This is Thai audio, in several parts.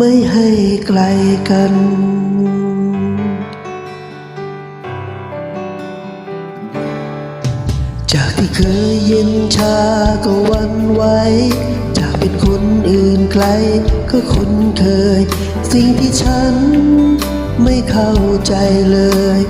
ไม่ให้ไกลกัน จากที่เคยเย็นชาก็วันไหวจากเป็นคนอื่นไกลก็คุ้นเคย สิ่งที่ฉันไม่เข้าใจเลย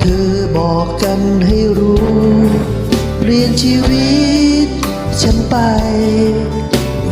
เธอบอกกันให้รู้ เปลี่ยนชีวิตฉันไป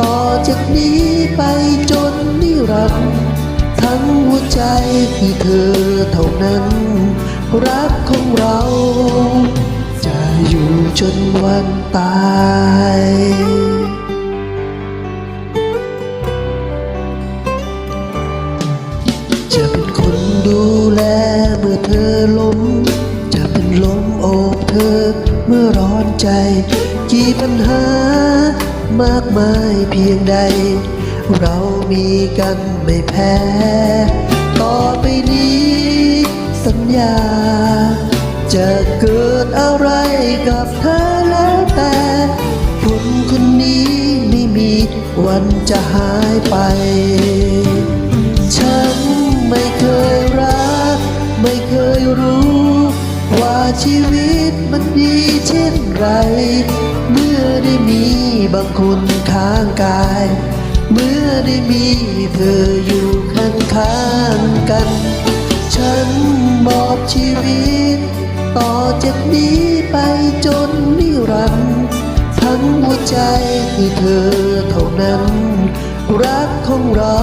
ต่อจากนี้ไปจนนิรันดร์ทั้งหัวใจที่เธอเท่านั้น รักของเรา จะอยู่จนวันตายจะเป็นคนดูแลเมื่อเธอล้ม จะเป็นลมโอบเธอเมื่อร้อนใจ กี่ปัญหา มากมายเพียงใด เรามีกันไม่แพ้ ต่อไปนี้ สัญญา จะเกิดอะไรกับเธอแล้วแต่คนคนนี้ไม่มีวันจะหายไป ฉันไม่เคยรัก ไม่เคยรู้ ว่าชีวิตมันดีเช่นไร ได้มีบางคนข้างกาย เมื่อได้มีเธออยู่ข้างข้างๆกัน ฉันมอบชีวิต ต่อจากนี้ไปจนนิรันดร์ทั้งหัวใจคือเธอเท่านั้น รักของเรา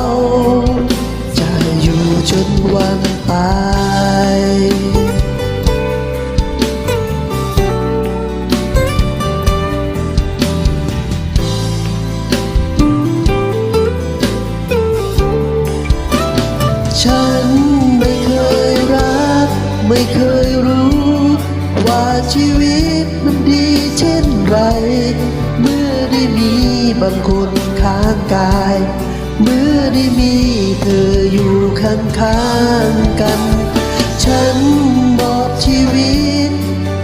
จะอยู่จนวันตาย ไม่เคยรู้ ว่าชีวิตมันดีเช่นไร เมื่อได้มีบางคนข้างกาย เมื่อได้มีเธออยู่ข้างข้างๆกัน ฉันมอบชีวิต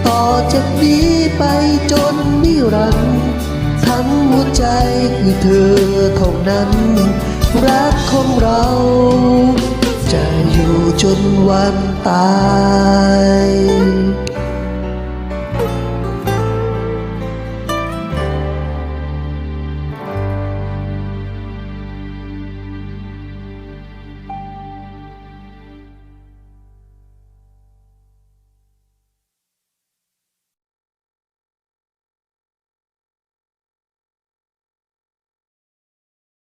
ต่อจากนี้ไปจนนิรันดร์ทั้งหัวใจคือเธอเท่านั้น รักของเรา จะอยู่จนวันตาย